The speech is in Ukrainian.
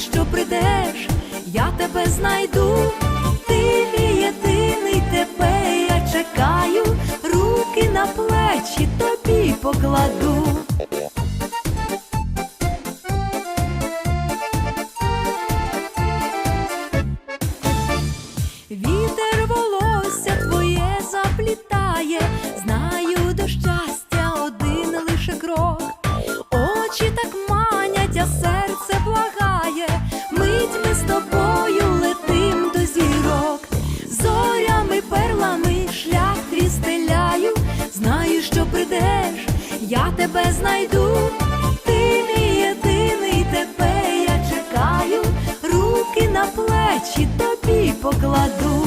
що прийдеш, я тебе знайду. Ти мій єдиний тебе я чекаю, руки на плечі тобі покладу. Вітер волосся що прийдеш, я тебе знайду. Ти мій єдиний тебе я чекаю, руки на плечі тобі покладу.